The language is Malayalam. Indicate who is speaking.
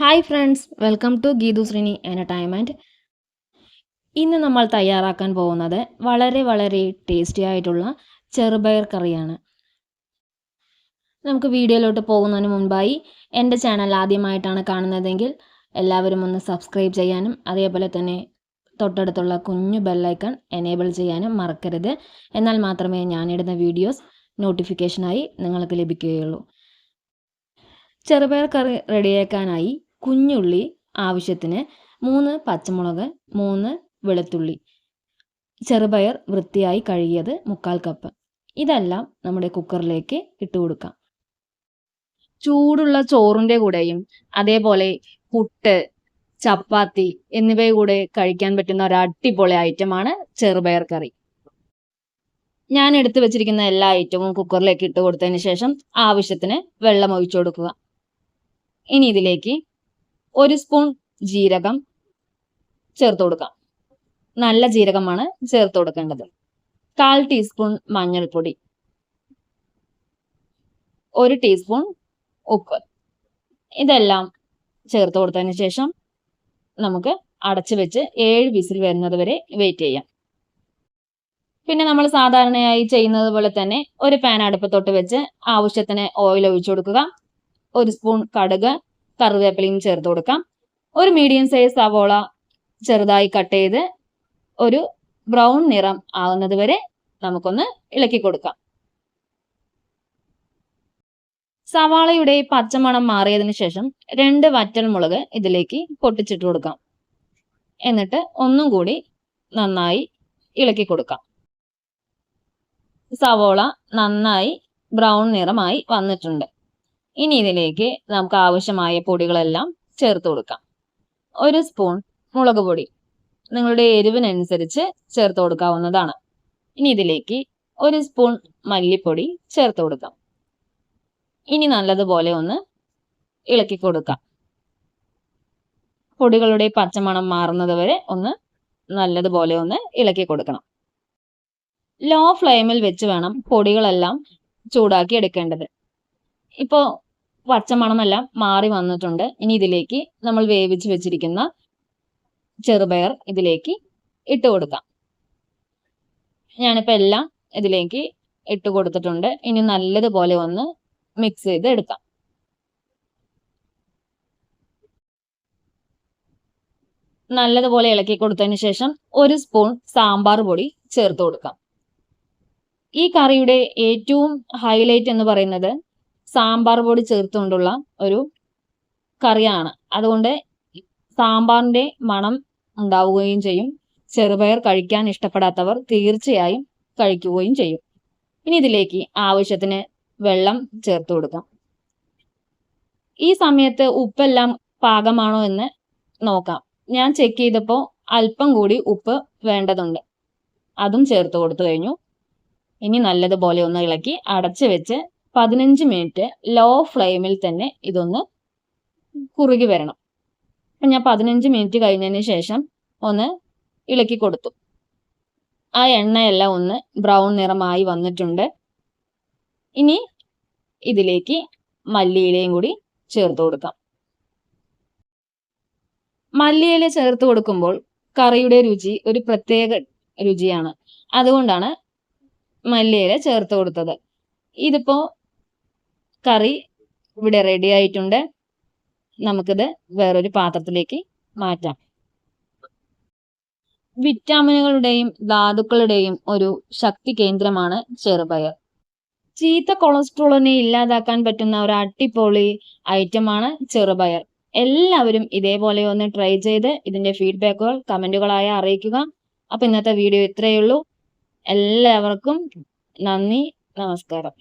Speaker 1: Hi friends welcome to Geethu Sreeni entertainment ഇന്ന് നമ്മൾ തയ്യാറാക്കാൻ പോകുന്നത് വളരെ വളരെ ടേസ്റ്റി ആയിട്ടുള്ള ചെറുപയർ കറിയാണ്. നമുക്ക് വീഡിയോയിലോട്ട് പോകുന്നതിന് മുൻപായി എന്റെ ചാനൽ ആദ്യമായിട്ടാണ് കാണുന്നതെങ്കിൽ എല്ലാവരും ഒന്ന് സബ്സ്ക്രൈബ് ചെയ്യാനും അതേപോലെ തന്നെ തൊട്ടടുത്തുള്ള കുഞ്ഞു ബെല്ലൈക്കൺ എനേബിൾ ചെയ്യാനും മറക്കരുത്. എന്നാൽ മാത്രമേ ഞാനിടുന്ന വീഡിയോസ് നോട്ടിഫിക്കേഷനായി നിങ്ങൾക്ക് ലഭിക്കുകയുള്ളൂ. ചെറുപയർ കറി റെഡിയാക്കാനായി കുഞ്ഞുള്ളി ആവശ്യത്തിന് മൂന്ന് പച്ചമുളക് മൂന്ന് വെളുത്തുള്ളി. ചെറുപയർ വൃത്തിയായി കഴുകിയത് മുക്കാൽ കപ്പ്. ഇതെല്ലാം നമ്മുടെ കുക്കറിലേക്ക് ഇട്ട് കൊടുക്കാം. ചൂടുള്ള ചോറിന്റെ കൂടെയും അതേപോലെ പുട്ട് ചപ്പാത്തി എന്നിവയുടെ കൂടെ കഴിക്കാൻ പറ്റുന്ന ഒരു അടിപൊളി ഐറ്റമാണ് ചെറുപയർ കറി ഞാൻ എടുത്തു വെച്ചിരിക്കുന്ന എല്ലാ ഐറ്റവും കുക്കറിലേക്ക് ഇട്ട് കൊടുത്തതിന് ശേഷം ആവശ്യത്തിന് വെള്ളം ഒഴിച്ചു കൊടുക്കുക. ഇനി ഇതിലേക്ക് ഒരു സ്പൂൺ ജീരകം ചേർത്ത് കൊടുക്കാം. നല്ല ജീരകമാണ് ചേർത്ത് കൊടുക്കേണ്ടത്. കാൽ ടീസ്പൂൺ മഞ്ഞൾപ്പൊടി. ഒരു ടീസ്പൂൺ ഉപ്പ്. ഇതെല്ലാം ചേർത്ത് കൊടുത്തതിന് ശേഷം നമുക്ക് അടച്ചു വെച്ച് ഏഴ് വിസിൽ വരുന്നത് വരെ വെയിറ്റ് ചെയ്യാം. പിന്നെ നമ്മൾ സാധാരണയായി ചെയ്യുന്നത് പോലെ തന്നെ ഒരു പാൻ അടുപ്പത്തോട്ട് വെച്ച് ആവശ്യത്തിന് ഓയിൽ ഒഴിച്ചു കൊടുക്കുക. ഒരു സ്പൂൺ കടുക് കറിവേപ്പിലയും ചേർത്ത് കൊടുക്കാം. ഒരു മീഡിയം സൈസ് സവോള ചെറുതായി കട്ട് ചെയ്ത് ഒരു ബ്രൗൺ നിറം ആവുന്നത് വരെ നമുക്കൊന്ന് ഇളക്കി കൊടുക്കാം. സവാളയുടെ പച്ചമണം മാറിയതിന് ശേഷം രണ്ട് വറ്റൽ മുളക് ഇതിലേക്ക് പൊട്ടിച്ചിട്ട് കൊടുക്കാം. എന്നിട്ട് ഒന്നും കൂടി നന്നായി ഇളക്കി കൊടുക്കാം. സവോള നന്നായി ബ്രൗൺ നിറമായി വന്നിട്ടുണ്ട്. ഇനി ഇതിലേക്ക് നമുക്ക് ആവശ്യമായ പൊടികളെല്ലാം ചേർത്ത് കൊടുക്കാം. ഒരു സ്പൂൺ മുളക് പൊടി. നിങ്ങളുടെ എരിവിനനുസരിച്ച് ചേർത്ത് കൊടുക്കാവുന്നതാണ്. ഇനി ഇതിലേക്ക് ഒരു സ്പൂൺ മല്ലിപ്പൊടി ചേർത്ത് കൊടുക്കാം. ഇനി നല്ലതുപോലെ ഒന്ന് ഇളക്കി കൊടുക്കാം. പൊടികളുടെ പച്ചമണം മാറുന്നത് വരെ ഒന്ന് നല്ലതുപോലെ ഒന്ന് ഇളക്കി കൊടുക്കണം. ലോ ഫ്ലെയിമിൽ വെച്ച് വേണം പൊടികളെല്ലാം ചൂടാക്കി എടുക്കേണ്ടത്. ഇപ്പോൾ പച്ചമണമെല്ലാം മാറി വന്നിട്ടുണ്ട്. ഇനി ഇതിലേക്ക് നമ്മൾ വേവിച്ച് വെച്ചിരിക്കുന്ന ചെറുപയർ ഇതിലേക്ക് ഇട്ട് കൊടുക്കാം. ഞാനിപ്പോൾ എല്ലാം ഇതിലേക്ക് ഇട്ട് കൊടുത്തിട്ടുണ്ട്. ഇനി നല്ലതുപോലെ ഒന്ന് മിക്സ് ചെയ്ത് എടുക്കാം. നല്ലതുപോലെ ഇളക്കി കൊടുത്തതിന് ശേഷം ഒരു സ്പൂൺ സാമ്പാർ പൊടി ചേർത്ത് കൊടുക്കാം. ഈ കറിയുടെ ഏറ്റവും ഹൈലൈറ്റ് എന്ന് പറയുന്നത് സാമ്പാർ പൊടി ചേർത്തുകൊണ്ടുള്ള ഒരു കറിയാണ്. അതുകൊണ്ട് സാമ്പാറിന്റെ മണം ഉണ്ടാവുകയും ചെയ്യും. ചെറുപയർ കഴിക്കാൻ ഇഷ്ടപ്പെടാത്തവർ തീർച്ചയായും കഴിക്കുകയും ചെയ്യും. ഇനി ഇതിലേക്ക് ആവശ്യത്തിന് വെള്ളം ചേർത്ത് കൊടുക്കാം. ഈ സമയത്ത് ഉപ്പെല്ലാം പാകമാണോ എന്ന് നോക്കാം. ഞാൻ ചെക്ക് ചെയ്തപ്പോൾ അല്പം കൂടി ഉപ്പ് വേണ്ടതുണ്ട്. അതും ചേർത്ത് കൊടുത്തു കഴിഞ്ഞു. ഇനി നല്ലതുപോലെ ഒന്ന് ഇളക്കി അടച്ചു വെച്ച് പതിനഞ്ച് മിനിറ്റ് ലോ ഫ്ലെയിമിൽ തന്നെ ഇതൊന്ന് കുറുകി വരണം. അപ്പം ഞാൻ പതിനഞ്ച് മിനിറ്റ് കഴിഞ്ഞതിന് ശേഷം ഒന്ന് ഇളക്കി കൊടുത്തു. ആ എണ്ണയെല്ലാം ഒന്ന് ബ്രൗൺ നിറമായി വന്നിട്ടുണ്ട്. ഇനി ഇതിലേക്ക് മല്ലിയിലയും കൂടി ചേർത്ത് കൊടുക്കാം. മല്ലിയില ചേർത്ത് കൊടുക്കുമ്പോൾ കറിയുടെ രുചി ഒരു പ്രത്യേക രുചിയാണ്. അതുകൊണ്ടാണ് മല്ലിയില ചേർത്ത് കൊടുത്തത്. ഇതിപ്പോ കറി ഇവിടെ റെഡി ആയിട്ടുണ്ട്. നമുക്കിത് വേറൊരു പാത്രത്തിലേക്ക് മാറ്റാം. വിറ്റാമിനുകളുടെയും ധാതുക്കളുടെയും ഒരു ശക്തി കേന്ദ്രമാണ് ചെറുപയർ. ചീത്ത കൊളസ്ട്രോളിനെ ഇല്ലാതാക്കാൻ പറ്റുന്ന ഒരു അട്ടിപ്പൊളി ഐറ്റമാണ് ചെറുപയർ. എല്ലാവരും ഇതേപോലെ ഒന്ന് ട്രൈ ചെയ്ത് ഇതിന്റെ ഫീഡ്ബാക്കുകൾ കമന്റുകളായി അറിയിക്കുക. അപ്പൊ ഇന്നത്തെ വീഡിയോ ഇത്രയേ ഉള്ളൂ. എല്ലാവർക്കും നന്ദി നമസ്കാരം.